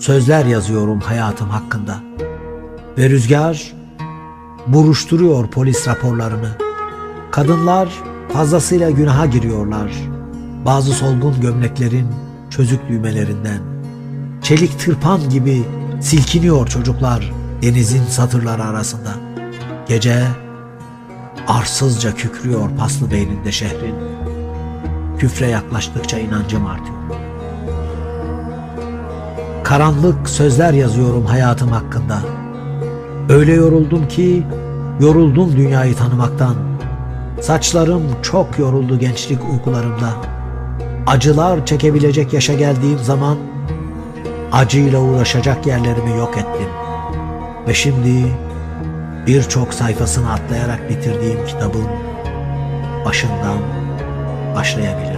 sözler yazıyorum hayatım hakkında. Ve rüzgar buruşturuyor polis raporlarını. Kadınlar fazlasıyla günaha giriyorlar. Bazı solgun gömleklerin çözük düğmelerinden. Çelik tırpan gibi silkiniyor çocuklar denizin satırları arasında. Gece arsızca kükrüyor paslı beyninde şehrin. Küfre yaklaştıkça inancım artıyor. Karanlık sözler yazıyorum hayatım hakkında. Öyle yoruldum ki yoruldum dünyayı tanımaktan. Saçlarım çok yoruldu gençlik uykularımda. Acılar çekebilecek yaşa geldiğim zaman acıyla uğraşacak yerlerimi yok ettim. Ve şimdi birçok sayfasını atlayarak bitirdiğim kitabın başından başlayabilirim.